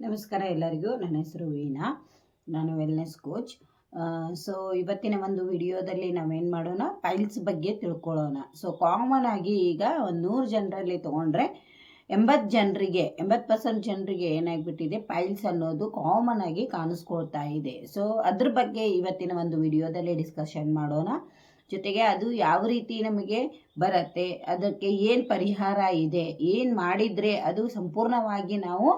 ನಮಸ್ಕಾರ ಎಲ್ಲರಿಗೂ. ನನ್ನ ಹೆಸರು ವೀಣಾ. ನಾನು ವೆಲ್ನೆಸ್ ಕೋಚ್ ಸೊ ಇವತ್ತಿನ ಒಂದು ವಿಡಿಯೋದಲ್ಲಿ ನಾವೇನು ಮಾಡೋಣ? ಪೈಲ್ಸ್ ಬಗ್ಗೆ ತಿಳ್ಕೊಳ್ಳೋಣ. ಸೊ ಕಾಮನ್ ಆಗಿ ಈಗ ಒಂದು ನೂರು ಜನರಲ್ಲಿ ತೊಗೊಂಡ್ರೆ ಎಂಬತ್ತು ಜನರಿಗೆ, ಎಂಬತ್ತು ಪರ್ಸೆಂಟ್ ಜನರಿಗೆ ಏನಾಗಿಬಿಟ್ಟಿದೆ? ಪೈಲ್ಸ್ ಅನ್ನೋದು ಕಾಮನ್ ಆಗಿ ಕಾಣಿಸ್ಕೊಳ್ತಾ ಇದೆ. ಸೊ ಅದ್ರ ಬಗ್ಗೆ ಇವತ್ತಿನ ಒಂದು ವಿಡಿಯೋದಲ್ಲಿ ಡಿಸ್ಕಷನ್ ಮಾಡೋಣ. ಜೊತೆಗೆ ಅದು ಯಾವ ರೀತಿ ನಮಗೆ ಬರುತ್ತೆ, ಅದಕ್ಕೆ ಏನು ಪರಿಹಾರ ಇದೆ, ಏನು ಮಾಡಿದರೆ ಅದು ಸಂಪೂರ್ಣವಾಗಿ ನಾವು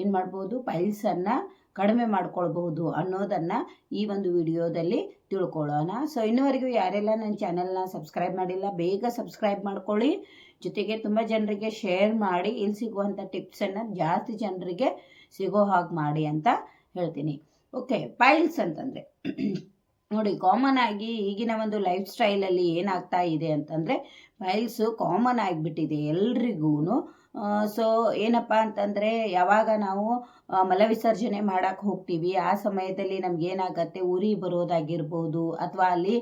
ಏನು ಮಾಡ್ಬೋದು? ಪೈಲ್ಸನ್ನು ಕಡಿಮೆ ಮಾಡ್ಕೊಳ್ಬಹುದು ಅನ್ನೋದನ್ನು ಈ ಒಂದು ವಿಡಿಯೋದಲ್ಲಿ ತಿಳ್ಕೊಳ್ಳೋಣ. ಸೊ ಇನ್ನುವರೆಗೂ ಯಾರೆಲ್ಲ ನನ್ನ ಚಾನೆಲ್ನ ಸಬ್ಸ್ಕ್ರೈಬ್ ಮಾಡಿಲ್ಲ, ಬೇಗ ಸಬ್ಸ್ಕ್ರೈಬ್ ಮಾಡ್ಕೊಳ್ಳಿ. ಜೊತೆಗೆ ತುಂಬ ಜನರಿಗೆ ಶೇರ್ ಮಾಡಿ, ಇಲ್ಲಿ ಸಿಗುವಂಥ ಟಿಪ್ಸನ್ನು ಜಾಸ್ತಿ ಜನರಿಗೆ ಸಿಗೋ ಹಾಗೆ ಮಾಡಿ ಅಂತ ಹೇಳ್ತೀನಿ. ಓಕೆ ಪೈಲ್ಸ್ ಅಂತಂದರೆ, ನೋಡಿ ಕಾಮನ್ ಆಗಿ ಈಗಿನ ಒಂದು ಲೈಫ್ ಸ್ಟೈಲಲ್ಲಿ ಏನಾಗ್ತಾ ಇದೆ ಅಂತಂದರೆ, ಪೈಲ್ಸು ಕಾಮನ್ ಆಗಿಬಿಟ್ಟಿದೆ ಎಲ್ರಿಗೂ ಸೊ ಏನಪ್ಪ ಅಂತಂದರೆ ಯಾವಾಗ ನಾವು ಮಲವಿಸರ್ಜನೆ ಮಾಡೋಕ್ಕೆ ಹೋಗ್ತೀವಿ, ಆ ಸಮಯದಲ್ಲಿ ನಮಗೇನಾಗತ್ತೆ ಉರಿ ಬರೋದಾಗಿರ್ಬೋದು, ಅಥವಾ ಅಲ್ಲಿ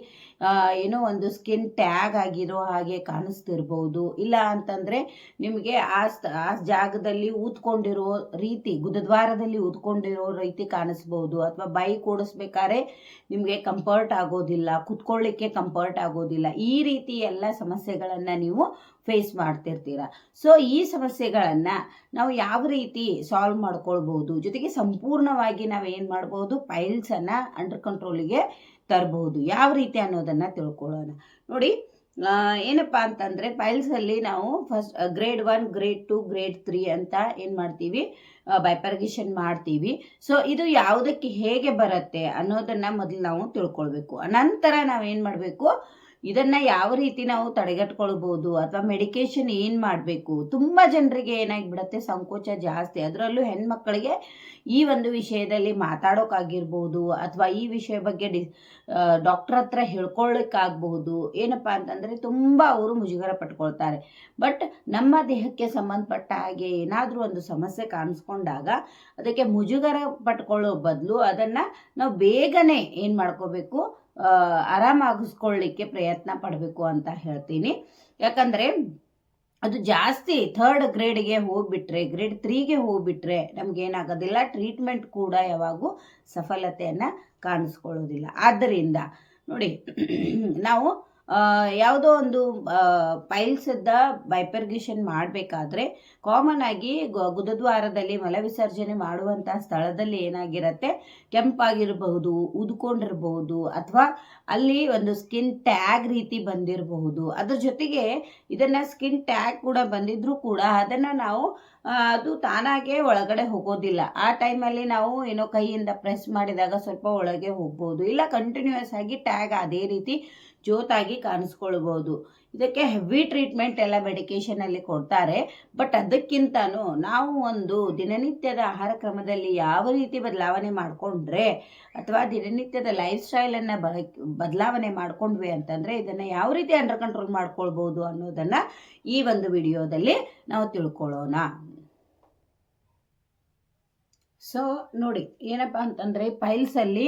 ಏನೋ ಒಂದು ಸ್ಕಿನ್ ಟ್ಯಾಗ್ ಆಗಿರೋ ಹಾಗೆ ಕಾಣಿಸ್ತಿರ್ಬೋದು, ಇಲ್ಲ ಅಂತಂದರೆ ನಿಮಗೆ ಆ ಆ ಜಾಗದಲ್ಲಿ ಊದ್ಕೊಂಡಿರೋ ರೀತಿ, ಗುದದ್ವಾರದಲ್ಲಿ ಊದ್ಕೊಂಡಿರೋ ರೀತಿ ಕಾಣಿಸ್ಬೋದು, ಅಥವಾ ಬೈಕ್ ಓಡಿಸ್ಬೇಕಾದ್ರೆ ನಿಮಗೆ ಕಂಫರ್ಟ್ ಆಗೋದಿಲ್ಲ, ಕುತ್ಕೊಳ್ಳಿಕ್ಕೆ ಕಂಫರ್ಟ್ ಆಗೋದಿಲ್ಲ, ಈ ರೀತಿ ಎಲ್ಲ ಸಮಸ್ಯೆಗಳನ್ನು ನೀವು ಫೇಸ್ ಮಾಡ್ತಿರ್ತೀರ. ಸೊ ಈ ಸಮಸ್ಯೆಗಳನ್ನು ನಾವು ಯಾವ ರೀತಿ ಸಾಲ್ವ್ ಮಾಡ್ಕೊಳ್ಬೋದು ಜೊತೆಗೆ ಸಂಪೂರ್ಣವಾಗಿ ನಾವು ಏನು ಮಾಡ್ಬೋದು ಪೈಲ್ಸನ್ನು ಅಂಡರ್ ಕಂಟ್ರೋಲಿಗೆ ತರಬಹುದು. ಯಾವ ರೀತಿ ಅನ್ನೋದನ್ನು ತಿಳ್ಕೊಳ್ಳೋಣ. ನೋಡಿ ಏನಪ್ಪಾ ಅಂತಂದರೆ ಪೈಲ್ಸಲ್ಲಿ ನಾವು first grade one grade two grade three ಅಂತ ಏನು ಮಾಡ್ತೀವಿ? ಬೈಪರ್ಗೇಷನ್ ಮಾಡ್ತೀವಿ. ಸೊ ಇದು ಯಾವುದಕ್ಕೆ ಹೇಗೆ ಬರುತ್ತೆ ಅನ್ನೋದನ್ನು ಮೊದಲು ನಾವು ತಿಳ್ಕೊಳ್ಬೇಕು. ನಂತರ ನಾವೇನು ಮಾಡಬೇಕು? ಇದನ್ನು ಯಾವ ರೀತಿ ನಾವು ತಡೆಗಟ್ಕೊಳ್ಬೋದು ಅಥವಾ ಮೆಡಿಕೇಶನ್ ಏನು ಮಾಡಬೇಕು? ತುಂಬ ಜನರಿಗೆ ಏನಾಗಿಬಿಡುತ್ತೆ? ಸಂಕೋಚ ಜಾಸ್ತಿ. ಅದರಲ್ಲೂ ಹೆಣ್ಮಕ್ಳಿಗೆ ಈ ಒಂದು ವಿಷಯದಲ್ಲಿ ಮಾತಾಡೋಕ್ಕಾಗಿರ್ಬೋದು ಅಥವಾ ಈ ವಿಷಯ ಬಗ್ಗೆ ಡಿ ಡಾಕ್ಟ್ರ್ ಹತ್ರ ಹೇಳ್ಕೊಳ್ಳಿಕ್ಕಾಗಬಹುದು ಏನಪ್ಪ ಅಂತಂದರೆ ತುಂಬ ಅವರು ಮುಜುಗರ ಪಟ್ಕೊಳ್ತಾರೆ. ಬಟ್ ನಮ್ಮ ದೇಹಕ್ಕೆ ಸಂಬಂಧಪಟ್ಟ ಹಾಗೆ ಏನಾದರೂ ಒಂದು ಸಮಸ್ಯೆ ಕಾಣಿಸ್ಕೊಂಡಾಗ ಅದಕ್ಕೆ ಮುಜುಗರ ಪಟ್ಕೊಳ್ಳೋ ಬದಲು ಅದನ್ನು ನಾವು ಬೇಗನೆ ಏನು ಮಾಡ್ಕೋಬೇಕು? ಆರಾಮಾಗಿಸ್ಕೊಳ್ಳಿಕ್ಕೆ ಪ್ರಯತ್ನ ಪಡಬೇಕು ಅಂತ ಹೇಳ್ತೀನಿ. ಯಾಕಂದರೆ ಅದು ಜಾಸ್ತಿ ಥರ್ಡ್ ಗ್ರೇಡ್ಗೆ ಹೋಗ್ಬಿಟ್ರೆ ಗ್ರೇಡ್ ತ್ರೀಗೆ ಹೋಗ್ಬಿಟ್ರೆ ನಮಗೇನಾಗೋದಿಲ್ಲ ಟ್ರೀಟ್ಮೆಂಟ್ ಕೂಡ ಯಾವಾಗೂ ಸಫಲತೆಯನ್ನು ಕಾಣಿಸ್ಕೊಳ್ಳೋದಿಲ್ಲ. ಆದ್ದರಿಂದ ನೋಡಿ, ನಾವು ಯಾವುದೋ ಒಂದು ಪೈಲ್ಸದ ಬೈಪರ್ಗೇಷನ್ ಮಾಡಬೇಕಾದ್ರೆ ಕಾಮನ್ ಆಗಿ ಗುದದ್ವಾರದಲ್ಲಿ ಮಲವಿಸರ್ಜನೆ ಮಾಡುವಂಥ ಸ್ಥಳದಲ್ಲಿ ಏನಾಗಿರುತ್ತೆ? ಕೆಂಪಾಗಿರಬಹುದು, ಉದ್ಕೊಂಡಿರಬಹುದು, ಅಥವಾ ಅಲ್ಲಿ ಒಂದು ಸ್ಕಿನ್ ಟ್ಯಾಗ್ ರೀತಿ ಬಂದಿರಬಹುದು. ಅದ್ರ ಜೊತೆಗೆ ಇದನ್ನ ಸ್ಕಿನ್ ಟ್ಯಾಗ್ ಕೂಡ ಬಂದಿದ್ರು ಕೂಡ ಅದನ್ನ ನಾವು ಅದು ತಾನಾಗೆ ಒಳಗಡೆ ಹೋಗೋದಿಲ್ಲ. ಆ ಟೈಮಲ್ಲಿ ನಾವು ಏನೋ ಕೈಯಿಂದ ಪ್ರೆಸ್ ಮಾಡಿದಾಗ ಸ್ವಲ್ಪ ಒಳಗೆ ಹೋಗ್ಬೋದು. ಇಲ್ಲ ಕಂಟಿನ್ಯೂಸ್ ಆಗಿ ಟ್ಯಾಗ್ ಅದೇ ರೀತಿ ಜೋತಾಗಿ ಕಾಣಿಸ್ಕೊಳ್ಬೋದು. ಇದಕ್ಕೆ ಹೆವಿ ಟ್ರೀಟ್ಮೆಂಟ್ ಎಲ್ಲ ಮೆಡಿಕೇಷನಲ್ಲಿ ಕೊಡ್ತಾರೆ. ಬಟ್ ಅದಕ್ಕಿಂತನೂ ನಾವು ಒಂದು ದಿನನಿತ್ಯದ ಆಹಾರ ಕ್ರಮದಲ್ಲಿ ಯಾವ ರೀತಿ ಬದಲಾವಣೆ ಮಾಡಿಕೊಂಡ್ರೆ ಅಥವಾ ದಿನನಿತ್ಯದ ಲೈಫ್ ಸ್ಟೈಲನ್ನು ಬದಲಾವಣೆ ಮಾಡ್ಕೊಂಡ್ವಿ ಅಂತಂದರೆ ಇದನ್ನು ಯಾವ ರೀತಿ ಅಂಡರ್ ಕಂಟ್ರೋಲ್ ಮಾಡ್ಕೊಳ್ಬೋದು ಅನ್ನೋದನ್ನು ಈ ಒಂದು ವಿಡಿಯೋದಲ್ಲಿ ನಾವು ತಿಳ್ಕೊಳ್ಳೋಣ. ಸೊ ನೋಡಿ, ಏನಪ್ಪ ಅಂತಂದರೆ ಪೈಲ್ಸಲ್ಲಿ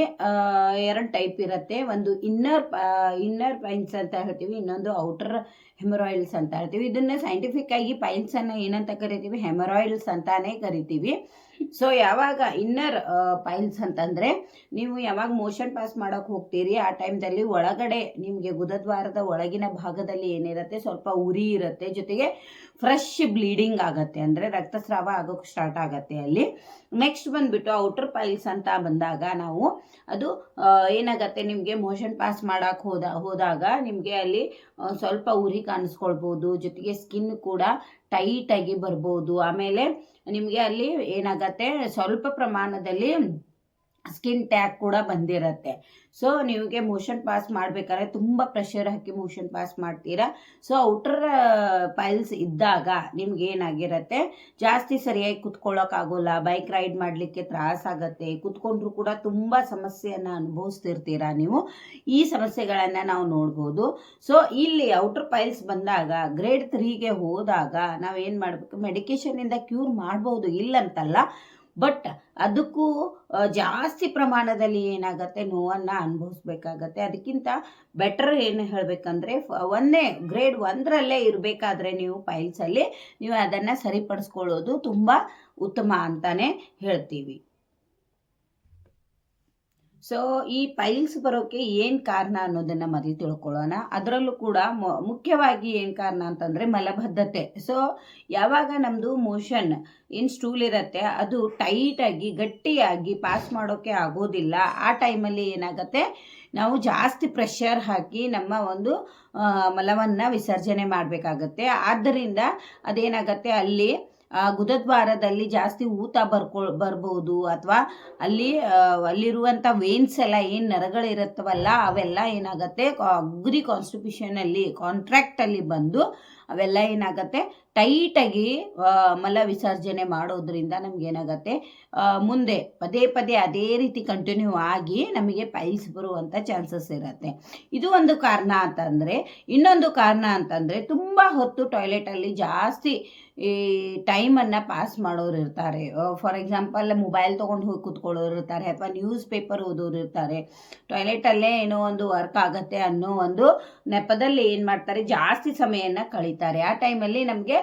ಎರಡು ಟೈಪ್ ಇರುತ್ತೆ. ಒಂದು ಇನ್ನರ್ ಇನ್ನರ್ ಪೈಲ್ಸ್ ಅಂತ ಹೇಳ್ತೀವಿ, ಇನ್ನೊಂದು ಔಟರ್ ಹೆಮರಾಯಿಲ್ಸ್ ಅಂತ ಹೇಳ್ತೀವಿ. ಇದನ್ನು ಸೈಂಟಿಫಿಕ್ ಆಗಿ ಪೈಲ್ಸನ್ನು ಏನಂತ ಕರಿತೀವಿ? ಹೆಮರಾಯಿಲ್ಸ್ ಅಂತಾನೆ ಕರಿತೀವಿ. ಸೊ ಯಾವಾಗ ಇನ್ನರ್ ಪೈಲ್ಸ್ ಅಂತಂದರೆ, ನೀವು ಯಾವಾಗ ಮೋಷನ್ ಪಾಸ್ ಮಾಡೋಕೆ ಹೋಗ್ತೀರಿ, ಆ ಟೈಮ್ದಲ್ಲಿ ಒಳಗಡೆ ನಿಮಗೆ ಗುದದ್ವಾರದ ಒಳಗಿನ ಭಾಗದಲ್ಲಿ ಏನಿರುತ್ತೆ, ಸ್ವಲ್ಪ ಉರಿ ಇರುತ್ತೆ, ಜೊತೆಗೆ ಫ್ರೆಶ್ ಬ್ಲೀಡಿಂಗ್ ಆಗುತ್ತೆ, ಅಂದರೆ ರಕ್ತಸ್ರಾವ ಆಗೋಕ್ಕೆ ಸ್ಟಾರ್ಟ್ ಆಗುತ್ತೆ ಅಲ್ಲಿ. ನೆಕ್ಸ್ಟ್ ಬಂದ್ಬಿಟ್ಟು ಔಟರ್ ಪೈಲ್ಸ್ ಅಂತ ಬಂದಾಗ ನಾವು ಅದು ಏನಾಗತ್ತೆ, ನಿಮಗೆ ಮೋಷನ್ ಪಾಸ್ ಮಾಡೋಕೆ ಹೋದ, ಹೋದಾಗ ನಿಮಗೆ ಅಲ್ಲಿ ಸ್ವಲ್ಪ ಉರಿ ಕಾಣಿಸ್ಕೊಳ್ಬೋದು, ಜೊತೆಗೆ ಸ್ಕಿನ್ ಕೂಡ ಟೈಟಾಗಿ ಬರ್ಬೋದು. ಆಮೇಲೆ ನಿಮಗೆ ಅಲ್ಲಿ ಏನಾಗತ್ತೆ? ಸ್ವಲ್ಪ ಪ್ರಮಾಣದಲ್ಲಿ ಸ್ಕಿನ್ ಟ್ಯಾಗ್ ಕೂಡ ಬಂದಿರತ್ತೆ. ಸೊ ನಿಮಗೆ ಮೋಷನ್ ಪಾಸ್ ಮಾಡಬೇಕಾದ್ರೆ ತುಂಬ ಪ್ರೆಷರ್ ಹಾಕಿ ಮೋಷನ್ ಪಾಸ್ ಮಾಡ್ತೀರಾ. ಸೊ ಔಟರ್ ಪೈಲ್ಸ್ ಇದ್ದಾಗ ನಿಮ್ಗೆ ಏನಾಗಿರತ್ತೆ? ಜಾಸ್ತಿ ಸರಿಯಾಗಿ ಕುತ್ಕೊಳ್ಳೋಕ್ಕಾಗೋಲ್ಲ ಬೈಕ್ ರೈಡ್ ಮಾಡಲಿಕ್ಕೆ ತ್ರಾಸಾಗತ್ತೆ, ಕುತ್ಕೊಂಡ್ರು ಕೂಡ ತುಂಬ ಸಮಸ್ಯೆಯನ್ನು ಅನುಭವಿಸ್ತಿರ್ತೀರಾ ನೀವು? ಈ ಸಮಸ್ಯೆಗಳನ್ನು ನಾವು ನೋಡ್ಬೋದು. ಸೊ ಇಲ್ಲಿ ಔಟರ್ ಪೈಲ್ಸ್ ಬಂದಾಗ ಗ್ರೇಡ್ ತ್ರೀಗೆ ಹೋದಾಗ ನಾವೇನು ಮಾಡಬೇಕು? ಮೆಡಿಕೇಷನಿಂದ ಕ್ಯೂರ್ ಮಾಡ್ಬೋದು ಇಲ್ಲಂತಲ್ಲ. ಬಟ್ ಅದಕ್ಕೂ ಜಾಸ್ತಿ ಪ್ರಮಾಣದಲ್ಲಿ ಏನಾಗುತ್ತೆ ನೋವನ್ನು ಅನುಭವಿಸ್ಬೇಕಾಗತ್ತೆ. ಅದಕ್ಕಿಂತ ಬೆಟರ್ ಏನು ಹೇಳಬೇಕಂದ್ರೆ ಒಂದೇ ಗ್ರೇಡ್ ಒಂದರಲ್ಲೇ ಇರಬೇಕಾದ್ರೆ ನೀವು ಫೈಲ್ಸಲ್ಲಿ ನೀವು ಅದನ್ನು ಸರಿಪಡಿಸ್ಕೊಳ್ಳೋದು ತುಂಬ ಉತ್ತಮ ಅಂತಾನೆ ಹೇಳ್ತೀವಿ. ಸೊ ಈ ಪೈಲ್ಸ್ ಬರೋಕ್ಕೆ ಏನು ಕಾರಣ ಅನ್ನೋದನ್ನು ಮೊದಲು ತಿಳ್ಕೊಳ್ಳೋಣ. ಅದರಲ್ಲೂ ಕೂಡ ಮುಖ್ಯವಾಗಿ ಏನು ಕಾರಣ ಅಂತಂದರೆ ಮಲಬದ್ಧತೆ. ಸೊ ಯಾವಾಗ ನಮ್ಮದು ಮೋಷನ್ ಏನು ಸ್ಟೂಲ್ ಇರುತ್ತೆ, ಅದು ಟೈಟಾಗಿ ಗಟ್ಟಿಯಾಗಿ ಪಾಸ್ ಮಾಡೋಕ್ಕೆ ಆಗೋದಿಲ್ಲ. ಆ ಟೈಮಲ್ಲಿ ಏನಾಗುತ್ತೆ, ನಾವು ಜಾಸ್ತಿ ಪ್ರೆಷರ್ ಹಾಕಿ ನಮ್ಮ ಒಂದು ಮಲವನ್ನು ವಿಸರ್ಜನೆ ಮಾಡಬೇಕಾಗತ್ತೆ. ಆದ್ದರಿಂದ ಅದೇನಾಗತ್ತೆ ಅಲ್ಲಿ ಗುದದ್ವಾರದಲ್ಲಿ ಜಾಸ್ತಿ ಊತ ಬರ್ಕೊ ಬರ್ಬೋದು ಅಥವಾ ಅಲ್ಲಿ ಅಲ್ಲಿರುವಂಥ ವೇನ್ಸ್ ಎಲ್ಲ ಏನು ನರಗಳಿರುತ್ತವಲ್ಲ ಅವೆಲ್ಲ ಏನಾಗುತ್ತೆ ಅಗ್ರಿ ಕಾನ್ಸ್ಟಿಟ್ಯೂಷನಲ್ಲಿ ಕಾಂಟ್ರಾಕ್ಟಲ್ಲಿ ಬಂದು ಅವೆಲ್ಲ ಏನಾಗುತ್ತೆ? ಟೈಟಾಗಿ ಮಲ ವಿಸರ್ಜನೆ ಮಾಡೋದ್ರಿಂದ ನಮಗೇನಾಗತ್ತೆ? ಮುಂದೆ, ಪದೇ ಪದೇ ಅದೇ ರೀತಿ ಕಂಟಿನ್ಯೂ ಆಗಿ ನಮಗೆ ಪೈಲ್ಸ್ ಬರುವಂಥ ಚಾನ್ಸಸ್ ಇರುತ್ತೆ. ಇದು ಒಂದು ಕಾರಣ ಅಂತಂದರೆ, ಇನ್ನೊಂದು ಕಾರಣ ಅಂತಂದರೆ ತುಂಬ ಹೊತ್ತು ಟಾಯ್ಲೆಟಲ್ಲಿ ಜಾಸ್ತಿ ಈ ಟೈಮನ್ನು ಪಾಸ್ ಮಾಡೋರು ಇರ್ತಾರೆ. ಫಾರ್ ಎಕ್ಸಾಂಪಲ್ ಮೊಬೈಲ್ ತೊಗೊಂಡು ಹೋಗಿ ಕೂತ್ಕೊಳ್ಳೋರು ಇರ್ತಾರೆ ಅಥವಾ ನ್ಯೂಸ್ ಪೇಪರ್ ಓದೋರು ಇರ್ತಾರೆ. ಟಾಯ್ಲೆಟಲ್ಲೇ ಏನೋ ಒಂದು ವರ್ಕ್ ಆಗುತ್ತೆ ಅನ್ನೋ ಒಂದು ನೆಪದಲ್ಲಿ ಏನು ಮಾಡ್ತಾರೆ? ಜಾಸ್ತಿ ಸಮಯನ ಕಳೀತಾರೆ ಆ ಟೈಮಲ್ಲಿ ನಮಗೆ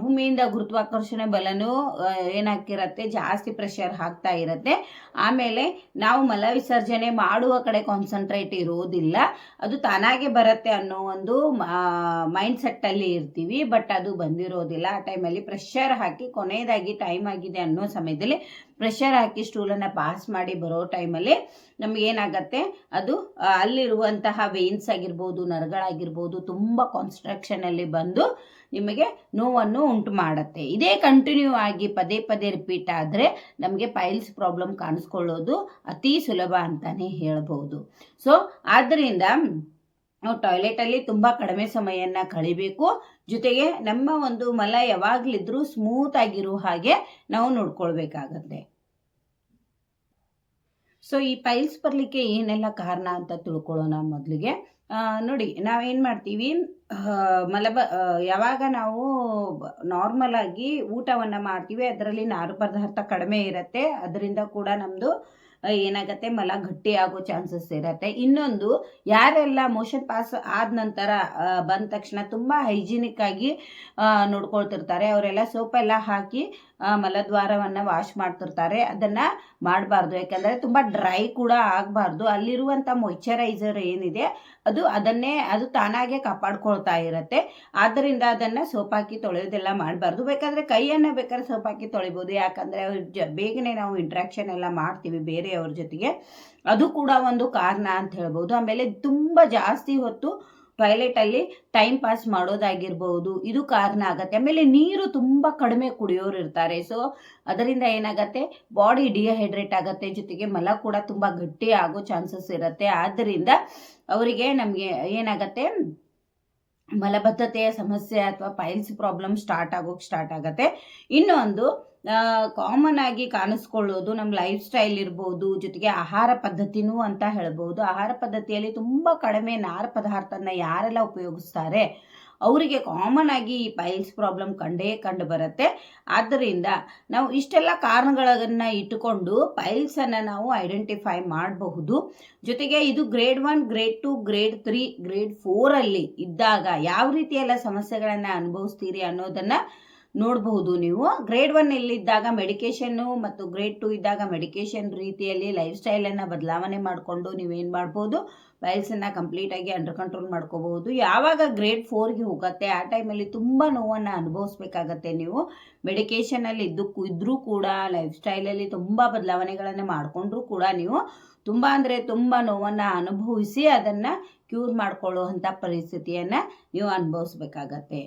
ಭೂಮಿಯಿಂದ ಗುರುತ್ವಾಕರ್ಷಣೆ ಬಲನೂ ಏನಾಗ್ತಿರತ್ತೆ, ಜಾಸ್ತಿ ಪ್ರೆಷರ್ ಹಾಕ್ತಾ ಇರುತ್ತೆ. ಆಮೇಲೆ ನಾವು ಮಲ ವಿಸರ್ಜನೆ ಮಾಡುವ ಕಡೆ ಕಾನ್ಸಂಟ್ರೇಟ್ ಇರೋದಿಲ್ಲ ಅದು ತಾನಾಗೆ ಬರುತ್ತೆ ಅನ್ನೋ ಒಂದು ಮೈಂಡ್ ಸೆಟ್ಟಲ್ಲಿ ಇರ್ತೀವಿ ಬಟ್ ಅದು ಬಂದಿರೋದಿಲ್ಲ. ಆ ಟೈಮಲ್ಲಿ ಪ್ರೆಷರ್ ಹಾಕಿ ಕೊನೆಯದಾಗಿ ಟೈಮ್ ಆಗಿದೆ ಅನ್ನೋ ಸಮಯದಲ್ಲಿ ಪ್ರೆಷರ್ ಹಾಕಿ ಸ್ಟೂಲನ್ನು ಪಾಸ್ ಮಾಡಿ ಬರೋ ಟೈಮಲ್ಲಿ ನಮಗೇನಾಗತ್ತೆ ಅದು ಅಲ್ಲಿರುವಂತಹ ವೇನ್ಸ್ ಆಗಿರ್ಬೋದು, ನರಗಳಾಗಿರ್ಬೋದು, ತುಂಬ ಕಾನ್ಸ್ಟ್ರಕ್ಷನಲ್ಲಿ ಬಂದು ನಿಮಗೆ ನೋವನ್ನು ಉಂಟು ಮಾಡುತ್ತೆ. ಇದೇ ಕಂಟಿನ್ಯೂ ಆಗಿ ಪದೇ ಪದೇ ರಿಪೀಟ್ ಆದರೆ ನಮಗೆ ಪೈಲ್ಸ್ ಪ್ರಾಬ್ಲಮ್ ಕಾಣಿಸ್ಕೊಳ್ಳೋದು ಅತಿ ಸುಲಭ ಅಂತಲೇ ಹೇಳ್ಬೋದು. ಸೊ ಆದ್ದರಿಂದ ನಾವು ಟಾಯ್ಲೆಟಲ್ಲಿ ತುಂಬ ಕಡಿಮೆ ಸಮಯನ ಕಳಿಬೇಕು. ಜೊತೆಗೆ ನಮ್ಮ ಒಂದು ಮಲ ಯಾವಾಗಲಿದ್ರೂ ಸ್ಮೂತ್ ಆಗಿರೋ ಹಾಗೆ ನಾವು ನೋಡ್ಕೊಳ್ಬೇಕಾಗತ್ತೆ. ಸೊ ಈ ಪೈಲ್ಸ್ ಬರಲಿಕ್ಕೆ ಏನೆಲ್ಲ ಕಾರಣ ಅಂತ ತಿಳ್ಕೊಳ್ಳೋಣ ಮೊದಲಿಗೆ. ನೋಡಿ ನಾವೇನು ಮಾಡ್ತೀವಿ? ಮಲಬ ಯಾವಾಗ ನಾವು ನಾರ್ಮಲ್ ಆಗಿ ಊಟವನ್ನು ಮಾಡ್ತೀವಿ ಅದರಲ್ಲಿ ನಾರು ಪದಾರ್ಥ ಕಡಿಮೆ ಇರುತ್ತೆ ಅದರಿಂದ ಕೂಡ ನಮ್ಮದು ಏನಾಗುತ್ತೆ? ಮಲ ಗಟ್ಟಿ ಆಗೋ ಚಾನ್ಸಸ್ ಇರುತ್ತೆ. ಇನ್ನೊಂದು ಯಾರೆಲ್ಲ ಮೋಷನ್ ಪಾಸ್ ಆದ ನಂತರ ಬಂದ ತಕ್ಷಣ ತುಂಬ ಹೈಜಿನಿಕ್ ಆಗಿ ನೋಡ್ಕೊಳ್ತಿರ್ತಾರೆ. ಅವರೆಲ್ಲ ಸೋಪೆಲ್ಲ ಹಾಕಿ ಆ, ಮಲದ್ವಾರವನ್ನು ವಾಶ್ ಮಾಡ್ತಿರ್ತಾರೆ. ಅದನ್ನು ಮಾಡಬಾರ್ದು. ಯಾಕೆಂದರೆ ತುಂಬ ಡ್ರೈ ಕೂಡ ಆಗಬಾರ್ದು. ಅಲ್ಲಿರುವಂಥ ಮೊಯ್ಚರೈಸರ್ ಏನಿದೆ, ಅದು ಅದನ್ನೇ, ಅದು ತಾನಾಗೆ ಕಾಪಾಡ್ಕೊಳ್ತಾ ಇರುತ್ತೆ. ಆದ್ದರಿಂದ ಅದನ್ನು ಸೋಪ್ ಹಾಕಿ ತೊಳೆಯೋದೆಲ್ಲ ಮಾಡಬಾರ್ದು. ಬೇಕಾದರೆ ಕೈಯನ್ನು ಬೇಕಾದ್ರೆ ಸೋಪ್ ಹಾಕಿ ತೊಳಿಬೋದು. ಯಾಕಂದರೆ ಜ, ಬೇಗನೆ ನಾವು ಇಂಟ್ರಾಕ್ಷನ್ ಎಲ್ಲ ಮಾಡ್ತೀವಿ ಬೇರೆಯವ್ರ ಜೊತೆಗೆ. ಅದು ಕೂಡ ಒಂದು ಕಾರಣ ಅಂತ ಹೇಳ್ಬೋದು. ಆಮೇಲೆ ತುಂಬ ಜಾಸ್ತಿ ಹೊತ್ತು ಟಾಯ್ಲೆಟಲ್ಲಿ ಟೈಮ್ ಪಾಸ್ ಮಾಡೋದಾಗಿರ್ಬೋದು. ಇದು ಕಾರಣ ಆಗತ್ತೆ. ಆಮೇಲೆ ನೀರು ತುಂಬ ಕಡಿಮೆ ಕುಡಿಯೋರು ಇರ್ತಾರೆ. ಸೊ ಅದರಿಂದ ಏನಾಗತ್ತೆ? ಬಾಡಿ ಡಿಹೈಡ್ರೇಟ್ ಆಗುತ್ತೆ. ಜೊತೆಗೆ ಮಲ ಕೂಡ ತುಂಬ ಗಟ್ಟಿ ಆಗೋ ಚಾನ್ಸಸ್ ಇರುತ್ತೆ. ಆದ್ದರಿಂದ, ಅವರಿಗೆ ನಮಗೆ ಏನಾಗತ್ತೆ? ಮಲಬದ್ಧತೆಯ ಸಮಸ್ಯೆ ಅಥವಾ ಪೈಲ್ಸ್ ಪ್ರಾಬ್ಲಮ್ ಸ್ಟಾರ್ಟ್ ಆಗೋಕೆ ಸ್ಟಾರ್ಟ್ ಆಗುತ್ತೆ. ಇನ್ನೊಂದು ಕಾಮನ್ ಆಗಿ ಕಾಣಿಸ್ಕೊಳ್ಳೋದು ನಮ್ಮ ಲೈಫ್ ಸ್ಟೈಲ್ ಇರ್ಬೋದು, ಜೊತೆಗೆ ಆಹಾರ ಪದ್ಧತಿನೂ ಅಂತ ಹೇಳ್ಬೋದು. ಆಹಾರ ಪದ್ಧತಿಯಲ್ಲಿ ತುಂಬ ಕಡಿಮೆ ನಾರು ಪದಾರ್ಥನ ಯಾರೆಲ್ಲ ಉಪಯೋಗಿಸ್ತಾರೆ? ಅವರಿಗೆ ಕಾಮನ್ ಆಗಿ ಈ ಪೈಲ್ಸ್ ಪ್ರಾಬ್ಲಮ್ ಕಂಡೇ ಕಂಡು ಬರುತ್ತೆ. ಆದ್ದರಿಂದ ನಾವು ಇಷ್ಟೆಲ್ಲ ಕಾರಣಗಳನ್ನು ಇಟ್ಟುಕೊಂಡು ಪೈಲ್ಸನ್ನು ನಾವು ಐಡೆಂಟಿಫೈ ಮಾಡಬಹುದು. ಜೊತೆಗೆ ಇದು grade one grade two grade three grade ಫೋರಲ್ಲಿ ಇದ್ದಾಗ ಯಾವ ರೀತಿಯೆಲ್ಲ ಸಮಸ್ಯೆಗಳನ್ನು ಅನುಭವಿಸ್ತೀರಿ ಅನ್ನೋದನ್ನು ನೋಡಬಹುದು ನೀವು. ಗ್ರೇಡ್ ಒನ್ ಇದ್ದಾಗ ಮೆಡಿಕೇಷನ್ನು ಮತ್ತು ಗ್ರೇಡ್ ಟು ಇದ್ದಾಗ ಮೆಡಿಕೇಶನ್ ರೀತಿಯಲ್ಲಿ ಲೈಫ್ ಸ್ಟೈಲನ್ನು ಬದಲಾವಣೆ ಮಾಡಿಕೊಂಡು ನೀವೇನು ಮಾಡ್ಬೋದು? ಕಂಪ್ಲೀಟ್ ಕಂಪ್ಲೀಟಾಗಿ ಅಂಡರ್ ಕಂಟ್ರೋಲ್ ಮಾಡ್ಕೋಬಹುದು. ಯಾವಾಗ ಗ್ರೇಡ್ ಫೋರ್ಗೆ ಹೋಗುತ್ತೆ, ಆ ಟೈಮಲ್ಲಿ ತುಂಬ ನೋವನ್ನು ಅನುಭವಿಸ್ಬೇಕಾಗತ್ತೆ ನೀವು. ಮೆಡಿಕೇಷನಲ್ಲಿ ಇದ್ದಕ್ಕೂ ಇದ್ದರೂ ಕೂಡ ಲೈಫ್ ಸ್ಟೈಲಲ್ಲಿ ತುಂಬ ಬದಲಾವಣೆಗಳನ್ನು ಮಾಡಿಕೊಂಡ್ರೂ ಕೂಡ ನೀವು ತುಂಬ ಅಂದರೆ ತುಂಬ ನೋವನ್ನು ಅನುಭವಿಸಿ ಅದನ್ನು ಕ್ಯೂರ್ ಮಾಡ್ಕೊಳ್ಳುವಂಥ ಪರಿಸ್ಥಿತಿಯನ್ನು ನೀವು ಅನುಭವಿಸ್ಬೇಕಾಗತ್ತೆ.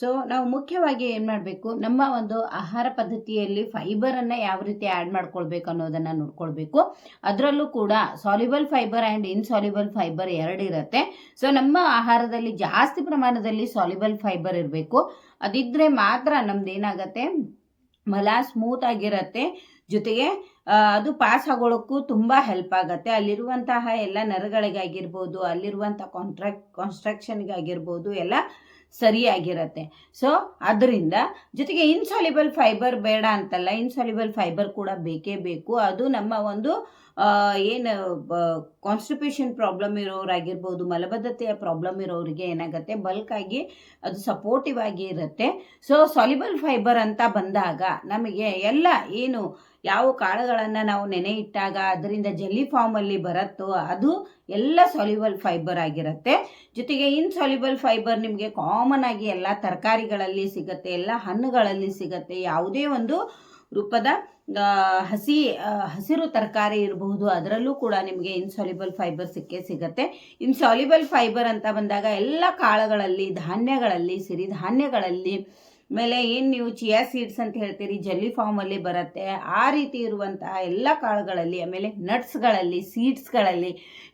ಸೊ ನಾವು ಮುಖ್ಯವಾಗಿ ಏನು ಮಾಡಬೇಕು? ನಮ್ಮ ಒಂದು ಆಹಾರ ಪದ್ಧತಿಯಲ್ಲಿ ಫೈಬರನ್ನು ಯಾವ ರೀತಿ ಆ್ಯಡ್ ಮಾಡ್ಕೊಳ್ಬೇಕು ಅನ್ನೋದನ್ನು ನೋಡ್ಕೊಳ್ಬೇಕು. ಅದರಲ್ಲೂ ಕೂಡ soluble fibre and insoluble fibre ಎರಡು ಇರುತ್ತೆ. ಸೊ ನಮ್ಮ ಆಹಾರದಲ್ಲಿ ಜಾಸ್ತಿ ಪ್ರಮಾಣದಲ್ಲಿ ಸಾಲಿಬಲ್ ಫೈಬರ್ ಇರಬೇಕು. ಅದಿದ್ದರೆ ಮಾತ್ರ ನಮ್ದು ಏನಾಗುತ್ತೆ? ಮಲ ಸ್ಮೂತ್ ಆಗಿರುತ್ತೆ. ಜೊತೆಗೆ ಅದು ಪಾಸ್ ಆಗೋಳಕ್ಕೂ ತುಂಬ ಹೆಲ್ಪ್ ಆಗುತ್ತೆ. ಅಲ್ಲಿರುವಂತಹ ಎಲ್ಲ ನರಗಳಿಗಾಗಿರ್ಬೋದು ಅಲ್ಲಿರುವಂಥ ಕಾಂಟ್ರಾಕ್ಟ್ ಕಾನ್ಸ್ಟ್ರಕ್ಷನ್ಗಾಗಿರ್ಬೋದು ಎಲ್ಲ ಸರಿಯಾಗಿರತ್ತೆ. ಸೊ ಅದರಿಂದ ಜೊತೆಗೆ ಇನ್ಸಾಲಿಬಲ್ ಫೈಬರ್ ಬೇಡ ಅಂತಲ್ಲ ಇನ್ಸಾಲಿಬಲ್ ಫೈಬರ್ ಕೂಡ ಬೇಕೇ ಬೇಕು. ಅದು ನಮ್ಮ ಒಂದು ಏನು ಕಾನ್ಸ್ಟಿಪೇಷನ್ ಪ್ರಾಬ್ಲಮ್ ಇರೋರಾಗಿರ್ಬೋದು, ಮಲಬದ್ಧತೆಯ ಪ್ರಾಬ್ಲಮ್ ಇರೋರಿಗೆ ಏನಾಗುತ್ತೆ? ಬಲ್ಕ್ ಆಗಿ ಅದು ಸಪೋರ್ಟಿವ್ ಆಗಿ ಇರುತ್ತೆ. ಸೊ ಸಾಲಿಬಲ್ ಫೈಬರ್ ಅಂತ ಬಂದಾಗ ನಮಗೆ ಎಲ್ಲ ಏನು ಯಾವ ಕಾಳುಗಳನ್ನು ನಾವು ನೆನೆ ಇಟ್ಟಾಗ ಅದರಿಂದ ಜೆಲ್ಲಿ ಫಾರ್ಮಲ್ಲಿ ಬರುತ್ತೋ ಅದು ಎಲ್ಲ ಸಾಲ್ಯುಬಲ್ ಫೈಬರ್ ಆಗಿರುತ್ತೆ. ಜೊತೆಗೆ ಇನ್ಸಾಲ್ಯುಬಲ್ ಫೈಬರ್ ನಿಮಗೆ ಕಾಮನ್ ಆಗಿ ಎಲ್ಲ ತರಕಾರಿಗಳಲ್ಲಿ ಸಿಗುತ್ತೆ, ಎಲ್ಲ ಹಣ್ಣುಗಳಲ್ಲಿ ಸಿಗುತ್ತೆ. ಯಾವುದೇ ಒಂದು ರೂಪದ ಹಸಿ ಹಸಿರು ತರಕಾರಿ ಇರಬಹುದು, ಅದರಲ್ಲೂ ಕೂಡ ನಿಮಗೆ ಇನ್ಸಾಲ್ಯುಬಲ್ ಫೈಬರ್ ಸಿಕ್ಕೇ ಸಿಗುತ್ತೆ. ಇನ್ಸಾಲ್ಯುಬಲ್ ಫೈಬರ್ ಅಂತ ಬಂದಾಗ ಎಲ್ಲ ಕಾಳುಗಳಲ್ಲಿ, ಧಾನ್ಯಗಳಲ್ಲಿ, ಸಿರಿಧಾನ್ಯಗಳಲ್ಲಿ ಆಮೇಲೆ ಏನು ನೀವು ಚಿಯಾ ಸೀಡ್ಸ್ ಅಂತ ಹೇಳ್ತೀರಿ ಜೆಲ್ಲಿ ಫಾರ್ಮಲ್ಲಿ ಬರುತ್ತೆ, ಆ ರೀತಿ ಇರುವಂತಹ ಎಲ್ಲ ಕಾಳುಗಳಲ್ಲಿ ಆಮೇಲೆ ನಟ್ಸ್ಗಳಲ್ಲಿ ಸೀಡ್ಸ್ಗಳಲ್ಲಿ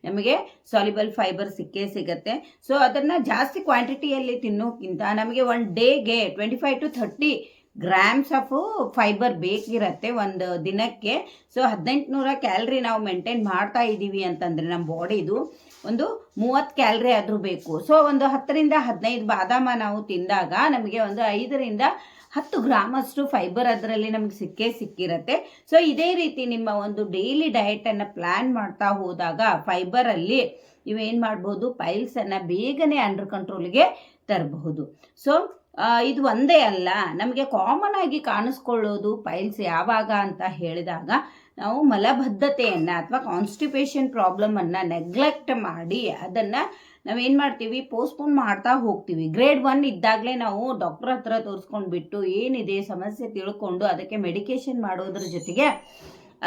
ನಮಗೆ ಸಾಲಿಬಲ್ ಫೈಬರ್ ಸಿಕ್ಕೇ ಸಿಗುತ್ತೆ. ಸೊ ಅದನ್ನು ಜಾಸ್ತಿ ಕ್ವಾಂಟಿಟಿಯಲ್ಲಿ ತಿನ್ನೋಕ್ಕಿಂತ ನಮಗೆ ಒನ್ ಡೇಗೆ twenty five to thirty grams of fibre ಬೇಕಿರತ್ತೆ ಒಂದು ದಿನಕ್ಕೆ. ಸೊ ಹದಿನೆಂಟುನೂರ ಕ್ಯಾಲ್ರಿ ನಾವು ಮೇಂಟೈನ್ ಮಾಡ್ತಾ ಇದ್ದೀವಿ ಅಂತಂದರೆ ನಮ್ಮ ಬಾಡಿದು ಒಂದು ಮೂವತ್ತು ಕ್ಯಾಲ್ರಿ ಆದರೂ ಬೇಕು. ಸೊ ಒಂದು ಹತ್ತರಿಂದ ಹದಿನೈದು ಬಾದಾಮ ನಾವು ತಿಂದಾಗ ನಮಗೆ ಒಂದು ಐದರಿಂದ ಹತ್ತು ಗ್ರಾಮಷ್ಟು ಫೈಬರ್ ಅದರಲ್ಲಿ ನಮಗೆ ಸಿಕ್ಕೇ ಸಿಕ್ಕಿರತ್ತೆ. ಸೊ ಇದೇ ರೀತಿ ನಿಮ್ಮ ಒಂದು ಡೈಲಿ ಡಯಟನ್ನು ಪ್ಲ್ಯಾನ್ ಮಾಡ್ತಾ ಹೋದಾಗ ಫೈಬರಲ್ಲಿ ನೀವೇನು ಮಾಡ್ಬೋದು? ಪೈಲ್ಸನ್ನು ಬೇಗನೆ ಅಂಡರ್ ಕಂಟ್ರೋಲ್ಗೆ ತರಬಹುದು. ಸೊ ಇದು ಒಂದೇ ಅಲ್ಲ. ನಮಗೆ ಕಾಮನ್ ಆಗಿ ಕಾಣಿಸ್ಕೊಳ್ಳೋದು ಪೈಲ್ಸ್ ಯಾವಾಗ ಅಂತ ಹೇಳಿದಾಗ ನಾವು ಮಲಬದ್ಧತೆಯನ್ನು ಅಥವಾ ಕಾನ್ಸ್ಟಿಪೇಷನ್ ಪ್ರಾಬ್ಲಮನ್ನು ನೆಗ್ಲೆಕ್ಟ್ ಮಾಡಿ ಅದನ್ನು ನಾವೇನು ಮಾಡ್ತೀವಿ? ಪೋಸ್ಟ್ಪೋನ್ ಮಾಡ್ತಾ ಹೋಗ್ತೀವಿ. ಗ್ರೇಡ್ ಒನ್ ಇದ್ದಾಗಲೇ ನಾವು ಡಾಕ್ಟರ್ ಹತ್ರ ತೋರಿಸ್ಕೊಂಡ್ಬಿಟ್ಟು ಏನಿದೆ ಸಮಸ್ಯೆ ತಿಳ್ಕೊಂಡು ಅದಕ್ಕೆ ಮೆಡಿಕೇಶನ್ ಮಾಡೋದ್ರ ಜೊತೆಗೆ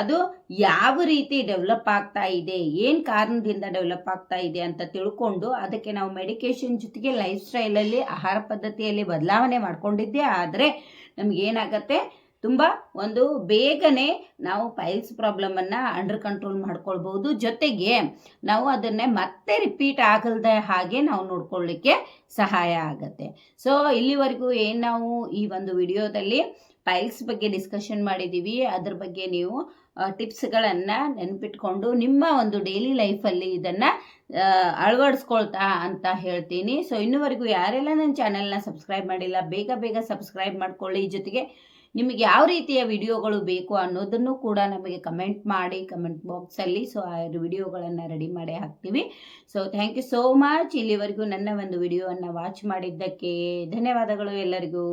ಅದು ಯಾವ ರೀತಿ ಡೆವಲಪ್ ಆಗ್ತಾ ಇದೆ? ಏನು ಕಾರಣದಿಂದ ಡೆವಲಪ್ ಆಗ್ತಾ ಇದೆ ಅಂತ ತಿಳ್ಕೊಂಡು ಅದಕ್ಕೆ ನಾವು ಮೆಡಿಕೇಶನ್ ಜೊತೆಗೆ ಲೈಫ್ ಸ್ಟೈಲಲ್ಲಿ ಆಹಾರ ಪದ್ಧತಿಯಲ್ಲಿ ಬದಲಾವಣೆ ಮಾಡ್ಕೊಂಡಿದ್ದೇ. ಆದರೆ ನಮಗೇನಾಗತ್ತೆ ತುಂಬ ಒಂದು ಬೇಗನೆ ನಾವು ಪೈಲ್ಸ್ ಪ್ರಾಬ್ಲಮನ್ನು ಅಂಡರ್ ಕಂಟ್ರೋಲ್ ಮಾಡ್ಕೊಳ್ಬೋದು ಜೊತೆಗೆ ನಾವು ಅದನ್ನೇ ಮತ್ತೆ ರಿಪೀಟ್ ಆಗಲ್ದೆ ಹಾಗೆ ನಾವು ನೋಡ್ಕೊಳ್ಳಿಕ್ಕೆ ಸಹಾಯ ಆಗುತ್ತೆ. ಸೊ ಇಲ್ಲಿವರೆಗೂ ಏನು ನಾವು ಈ ಒಂದು ವಿಡಿಯೋದಲ್ಲಿ ಪೈಲ್ಸ್ ಬಗ್ಗೆ ಡಿಸ್ಕಷನ್ ಮಾಡಿದ್ದೀವಿ ಅದ್ರ ಬಗ್ಗೆ ನೀವು ಟಿಪ್ಸ್ಗಳನ್ನು ನೆನಪಿಟ್ಕೊಂಡು ನಿಮ್ಮ ಒಂದು ಡೈಲಿ ಲೈಫಲ್ಲಿ ಇದನ್ನು ಅಳವಡಿಸ್ಕೊಳ್ತಾ ಅಂತ ಹೇಳ್ತೀನಿ. ಸೊ ಇನ್ನುವರೆಗೂ ಯಾರೆಲ್ಲ ನನ್ನ ಚಾನೆಲ್ನ ಸಬ್ಸ್ಕ್ರೈಬ್ ಮಾಡಿಲ್ಲ, ಬೇಗ ಬೇಗ ಸಬ್ಸ್ಕ್ರೈಬ್ ಮಾಡ್ಕೊಳ್ಳಿ. ಜೊತೆಗೆ ನಿಮಗೆ ಯಾವ ರೀತಿಯ ವಿಡಿಯೋಗಳು ಬೇಕು ಅನ್ನೋದನ್ನು ಕೂಡ ನಮಗೆ ಕಮೆಂಟ್ ಮಾಡಿ ಕಮೆಂಟ್ ಬಾಕ್ಸಲ್ಲಿ ಸೊ ಆ ವಿಡಿಯೋಗಳನ್ನು ರೆಡಿ ಮಾಡಿ ಹಾಕ್ತೀವಿ. So thank you so much ಇಲ್ಲಿವರೆಗೂ ನನ್ನ ಒಂದು ವಿಡಿಯೋವನ್ನು ವಾಚ್ ಮಾಡಿದ್ದಕ್ಕೆ ಧನ್ಯವಾದಗಳು ಎಲ್ಲರಿಗೂ.